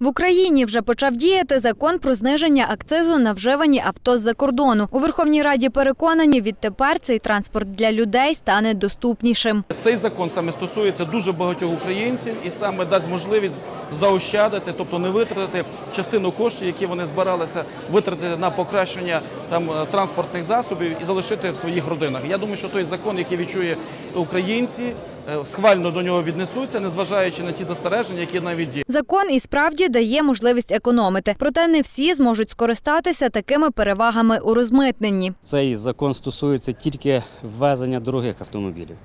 В Україні вже почав діяти закон про зниження акцизу на вживані авто з-за кордону. У Верховній Раді переконані, відтепер цей транспорт для людей стане доступнішим. Цей закон саме стосується дуже багатьох українців і саме дасть можливість заощадити, тобто не витратити частину коштів, які вони збиралися витратити на покращення там е, транспортних засобів і залишити в своїх родинах. Я думаю, що той закон, який відчує українці, схвально до нього віднесуться, незважаючи на ті застереження, які навіть діють. Закон і справді дає можливість економити, проте не всі зможуть скористатися такими перевагами у розмитненні. Цей закон стосується тільки ввезення дорогих автомобілів.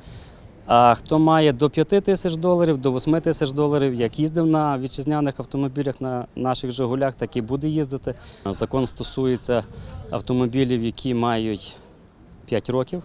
А хто має до 5 тисяч доларів, до 8 тисяч доларів, як їздив на вітчизняних автомобілях на наших Жигулях, так і буде їздити. Закон стосується автомобілів, які мають 5 років,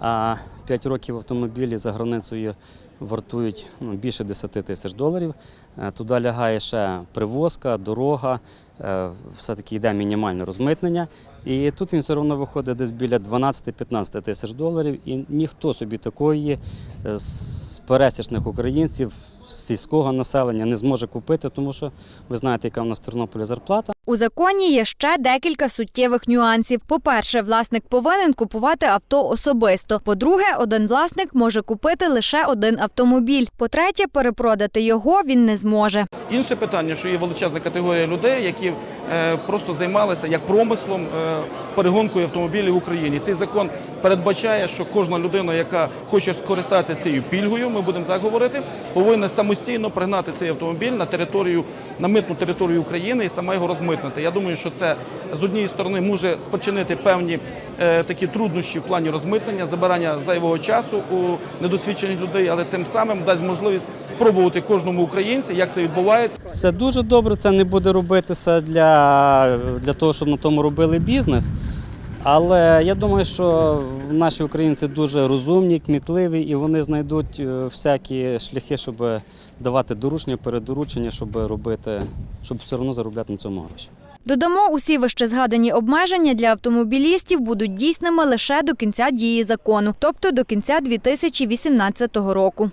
а 5 років автомобілі за границею вартують ну, більше 10 тисяч доларів. Е, Туди лягає ще привозка, дорога, е, все-таки йде мінімальне розмитнення. І тут він все одно виходить десь біля 12-15 тисяч доларів. І ніхто собі такої е, з пересічних українців, сільського населення не зможе купити, тому що ви знаєте, яка в нас в Тернополі зарплата. У законі є ще декілька суттєвих нюансів. По-перше, власник повинен купувати авто особисто. По-друге, один власник може купити лише один автомобіль. По-третє, перепродати його він не зможе. Інше питання, що є величезна категорія людей, які е, просто займалися як промислом е, перегонкою автомобілів в Україні. Цей закон передбачає, що кожна людина, яка хоче скористатися цією пільгою, ми будемо так говорити, повинна самостійно пригнати цей автомобіль на територію на митну територію України і сама його розмитнити. Я думаю, що це з однієї сторони може спричинити певні е, такі труднощі в плані розмитнення, забирання зайвого часу у недосвідчених людей, але тим самим дасть можливість спробувати кожному українцю, як це відбувається. Це дуже добре, це не буде робитися для, для того, щоб на тому робили бізнес. Але я думаю, що наші українці дуже розумні, кмітливі, і вони знайдуть е, всякі шляхи, щоб давати доручення, передоручення, щоб робити, щоб все одно заробляти на цьому гроші. Додамо, усі вище згадані обмеження для автомобілістів будуть дійсними лише до кінця дії закону, тобто до кінця 2018 року.